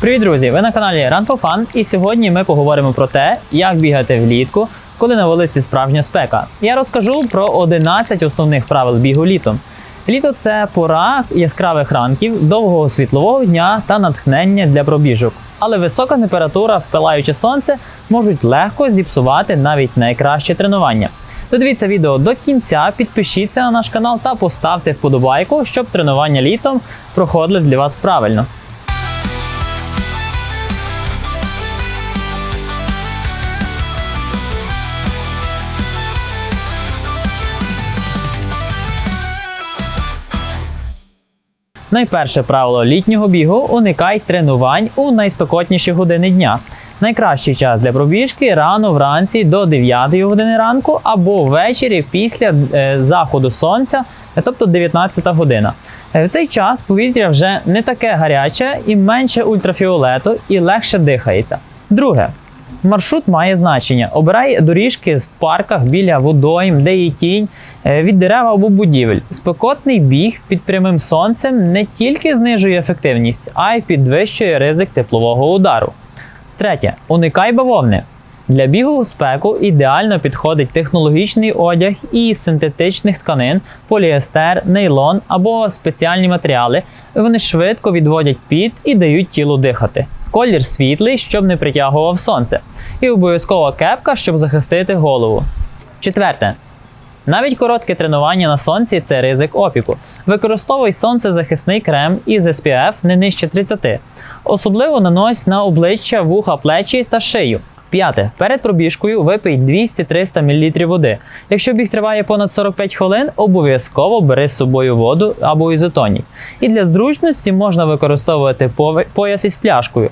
Привіт, друзі! Ви на каналі Fun і сьогодні ми поговоримо про те, як бігати влітку, коли на вулиці справжня спека. Я розкажу про 11 основних правил бігу літом. Літо це пора яскравих ранків, довгого світлового дня та натхнення для пробіжок. Але висока температура, пилаюче сонце можуть легко зіпсувати навіть найкраще тренування. Додивіться відео до кінця, підпишіться на наш канал та поставте вподобайку, щоб тренування літом проходили для вас правильно. Найперше правило літнього бігу уникай тренувань у найспекотніші години дня. Найкращий час для пробіжки рано вранці до 9 години ранку або ввечері після е, заходу сонця, е, тобто 19 година. Е, В цей час повітря вже не таке гаряче і менше ультрафіолету, і легше дихається. Друге, Маршрут має значення. Обирай доріжки в парках біля водойм, де є тінь е, від дерев або будівель. Спекотний біг під прямим сонцем не тільки знижує ефективність, а й підвищує ризик теплового удару. Третє. Уникай бавовни. Для бігу у спеку ідеально підходить технологічний одяг і синтетичних тканин, поліестер, нейлон або спеціальні матеріали. Вони швидко відводять піт і дають тілу дихати. Колір світлий, щоб не притягував сонце. І обов'язково кепка, щоб захистити голову. Четверте. Навіть коротке тренування на сонці це ризик опіку. Використовуй сонцезахисний крем із SPF не нижче 30. Особливо нанось на обличчя, вуха, плечі та шию. П'яте. Перед пробіжкою випий 200-300 мл води. Якщо біг триває понад 45 хвилин, обов'язково бери з собою воду або ізотонік. І для зручності можна використовувати пояс із пляшкою.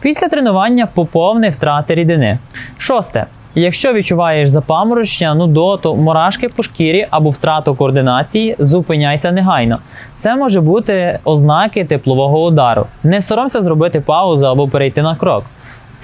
Після тренування поповни втрати рідини. Шосте. Якщо відчуваєш запаморочення, нудоту, мурашки по шкірі або втрату координації, зупиняйся негайно. Це може бути ознаки теплового удару. Не соромся зробити паузу або перейти на крок.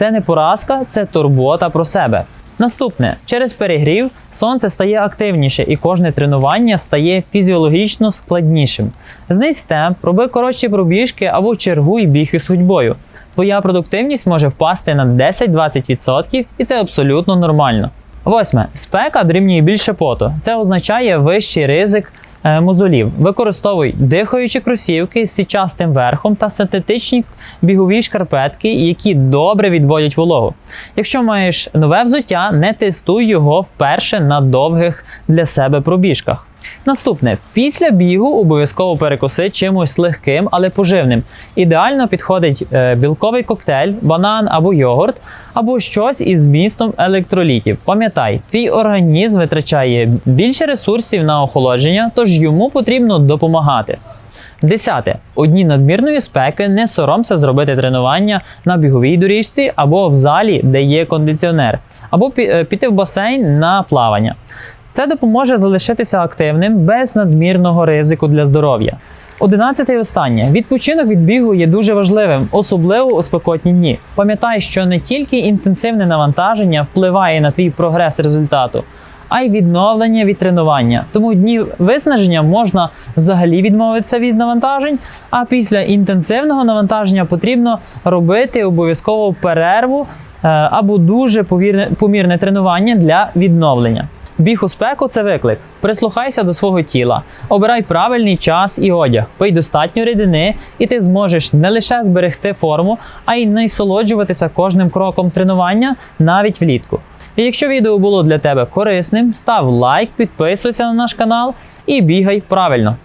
Це не поразка, це турбота про себе. Наступне, через перегрів сонце стає активніше і кожне тренування стає фізіологічно складнішим. Знизь темп, роби коротші пробіжки або чергуй біг із ходьбою. Твоя продуктивність може впасти на 10-20%, і це абсолютно нормально. Восьме. Спека дорівнює більше поту. Це означає вищий ризик е, мозолів. Використовуй дихаючі кросівки з січастим верхом та синтетичні бігові шкарпетки, які добре відводять вологу. Якщо маєш нове взуття, не тестуй його вперше на довгих для себе пробіжках. Наступне, після бігу обов'язково перекуси чимось легким, але поживним. Ідеально підходить е, білковий коктейль, банан або йогурт, або щось із вмістом електролітів. Пам'ятай, твій організм витрачає більше ресурсів на охолодження, тож йому потрібно допомагати. Десяте. У надмірної спеки не соромся зробити тренування на біговій доріжці або в залі, де є кондиціонер, або е, піти в басейн на плавання. Це допоможе залишитися активним без надмірного ризику для здоров'я. Одинадцяте і останнє. Відпочинок від бігу є дуже важливим, особливо у спекотні дні. Пам'ятай, що не тільки інтенсивне навантаження впливає на твій прогрес результату, а й відновлення від тренування. Тому дні виснаження можна взагалі відмовитися від навантажень, а після інтенсивного навантаження потрібно робити обов'язково перерву е, або дуже помірне тренування для відновлення. Біг у спеку це виклик. Прислухайся до свого тіла, обирай правильний час і одяг, пий достатньо рідини, і ти зможеш не лише зберегти форму, а й насолоджуватися кожним кроком тренування навіть влітку. І якщо відео було для тебе корисним, став лайк, підписуйся на наш канал і бігай правильно.